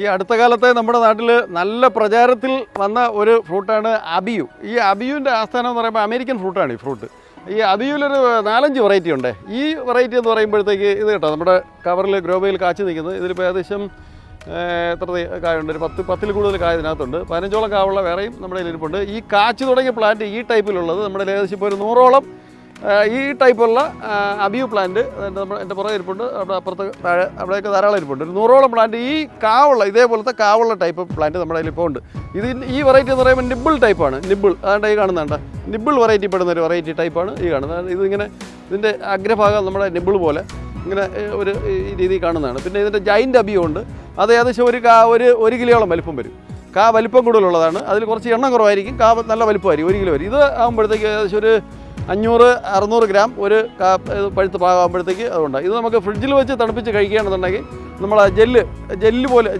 ഈ അടുത്ത കാലത്തെ നമ്മുടെ നാട്ടിൽ നല്ല പ്രചാരത്തിൽ വന്ന ഒരു ഫ്രൂട്ടാണ് അബിയു. ഈ അബിയുവിന്റെ ആസ്ഥാനം എന്ന് പറയുമ്പോൾ അമേരിക്കൻ ഫ്രൂട്ടാണ് ഈ ഫ്രൂട്ട്. ഈ അബിയുവിലൊരു നാലഞ്ച് വെറൈറ്റി ഉണ്ട്. ഈ വെറൈറ്റി എന്ന് പറയുമ്പോഴത്തേക്ക് ഇത് കേട്ടോ നമ്മുടെ കവറിൽ ഗ്രോബയിൽ കാച്ചു നിൽക്കുന്നത്. ഇതിലിപ്പോൾ ഏകദേശം എത്ര കായുണ്ട്? ഒരു പത്ത് പത്തിൽ കൂടുതൽ കായ ഇതിനകത്തുണ്ട്. പതിനഞ്ചോളം കാവുള്ള വേറെയും നമ്മുടെ ഇരിപ്പുണ്ട് ഈ കാച്ചു തുടങ്ങിയ പ്ലാന്റ് ഈ ടൈപ്പിലുള്ളത് നമ്മുടെ ഏകദേശം ഇപ്പോൾ ഒരു നൂറോളം ഈ ടൈപ്പുള്ള അബിയു പ്ലാന്റ് എന്റെ പുറകെ ഇരിപ്പുണ്ട്. അവിടെ അപ്പുറത്ത് താഴെ അവിടെയൊക്കെ ധാരാളം ഇരിപ്പുണ്ട്. ഒരു നൂറോളം പ്ലാന്റ് ഈ കാവുള്ള ഇതേപോലത്തെ കാവുള്ള ടൈപ്പ് പ്ലാന്റ് നമ്മുടെ കയ്യിൽ ഇപ്പോൾ ഉണ്ട്. ഇത് ഈ വെറൈറ്റി എന്ന് പറയുമ്പോൾ നിബിൾ ടൈപ്പാണ് നിബിൾ അതാണ്ട് ഈ കാണുന്നുണ്ട് നിബിൾ വെറൈറ്റി പെടുന്ന ഒരു വെറൈറ്റി ടൈപ്പാണ് ഈ കാണുന്നത്. ഇതിങ്ങനെ ഇതിന്റെ അഗ്രഭാഗം നമ്മുടെ നിബിൾ പോലെ ഇങ്ങനെ ഒരു രീതിയിൽ കാണുന്നതാണ്. പിന്നെ ഇതിന്റെ ജൈന്റ് അബിയും ഉണ്ട്. അത് ഏകദേശം ഒരു കാ ഒരു ഒരു കിലോളം വലിപ്പം വരും. കാ വലിപ്പം കൂടുതലുള്ളതാണ്. അതിൽ കുറച്ച് എണ്ണം കുറവായിരിക്കും. കാ നല്ല വലിപ്പമായിരിക്കും. ഒരു കിലോ വരും. ഇത് ആകുമ്പോഴത്തേക്ക് ഏകദേശം ഒരു അഞ്ഞൂറ് അറുന്നൂറ് ഗ്രാം ഒരു പഴുത്ത് പാകാകുമ്പോഴത്തേക്ക് അതുണ്ട് ഇത് നമുക്ക് ഫ്രിഡ്ജിൽ വെച്ച് തണുപ്പിച്ച് കഴിക്കുകയാണെന്നുണ്ടെങ്കിൽ നമ്മൾ ജെല്ല് ജെല്ല് പോലെ